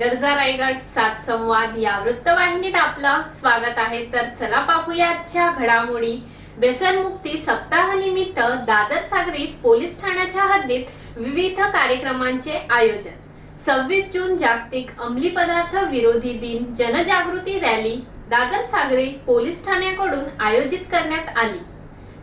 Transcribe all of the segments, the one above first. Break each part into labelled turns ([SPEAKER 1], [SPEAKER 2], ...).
[SPEAKER 1] गरजा रायगड सात संवाद या वृत्तवाहिनीत आपलं स्वागत आहे. तर चला पाहूया आजच्या घडामोडी. व्यसनमुक्ती सप्ताहानिमित्त दादर सागरी पोलीस ठाण्याच्या हद्दीत विविध कार्यक्रमांचे आयोजन. सव्वीस जून जागतिक अंमली पदार्थ विरोधी दिन जनजागृती रॅली दादर सागरी पोलीस ठाण्याकडून आयोजित करण्यात आली.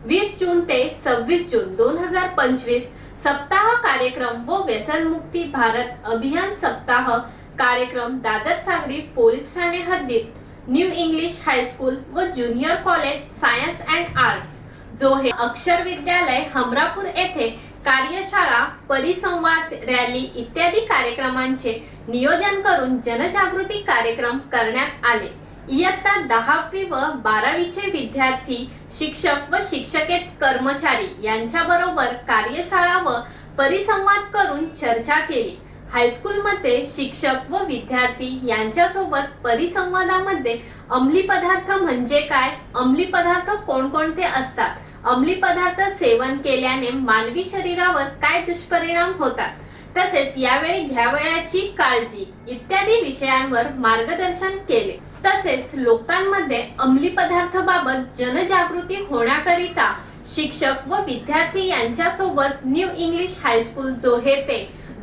[SPEAKER 1] वीस जून ते सव्वीस जून दोन हजार पंचवीस सप्ताह कार्यक्रम व व्यसनमुक्ती भारत अभियान सप्ताह कार्यक्रम दादर सागरी पोलीस ठाणे हद्दीत न्यू इंग्लिश हायस्कूल व junior college science and arts जो हे अक्षर विद्यालय हमरापूर येथे कार्यशाळा परिसंवाद रॅली इत्यादी कार्यक्रमांचे नियोजन करून जनजागृती कार्यक्रम करण्यात आले. इयत्ता दहावी व बारावीचे विद्यार्थी शिक्षक व शिक्षकेत कर्मचारी यांच्याबरोबर कार्यशाळा व परिसंवाद करून चर्चा केली. हायस्कूलमध्ये शिक्षक व विद्यार्थी यांच्यासोबत परिसंवादामध्ये अंमली पदार्थ म्हणजे काय? अंमली पदार्थ कोणकोणते असतात? अंमली पदार्थ सेवन केल्याने मानवी शरीरावर काय दुष्परिणाम होतात? तसेच यावेळी घ्यावयाची काळजी इत्यादी विषयांवर मार्गदर्शन केले. तसेच लोकांमध्ये अंमली पदार्थाबाबत जनजागृती होण्याकरिता शिक्षक व विद्यार्थी यांच्यासोबत न्यू इंग्लिश हायस्कूल जोहे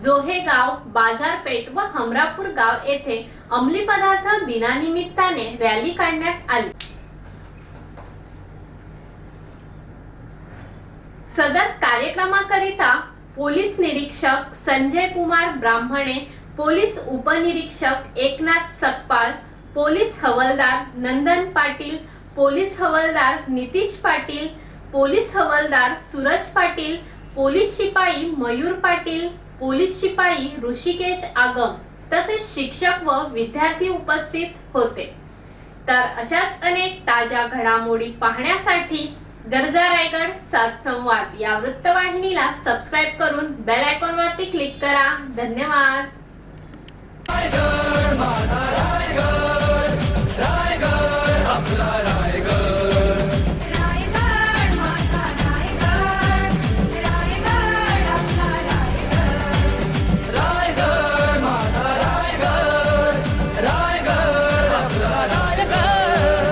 [SPEAKER 1] जोहेगाव गाव बाजारपेठ व हमरापूर गाव येथे अंमली पदार्थ दिनानिमित्ताने रॅली काढण्यात आली. सदर कार्यक्रमाकरिता पोलीस निरीक्षक संजय कुमार ब्राह्मणे पोलीस उपनिरीक्षक एकनाथ सकपाळ पोलीस हवालदार नंदन पाटील पोलीस हवालदार नितीश पाटील पोलीस हवालदार सूरज पाटील पोलीस शिपाई मयूर पाटील पोलीस शिपाई ऋषिकेश आगम तसेच शिक्षक व विद्यार्थी उपस्थित होते. तर अशाच अनेक ताज्या घडामोडी पाहण्यासाठी गरजा रायगड सात संवाद या वृत्तवाहिनीला सबस्क्राईब करून बेल आयकॉन वरती क्लिक करा. धन्यवाद.
[SPEAKER 2] रायगड रायगड आपला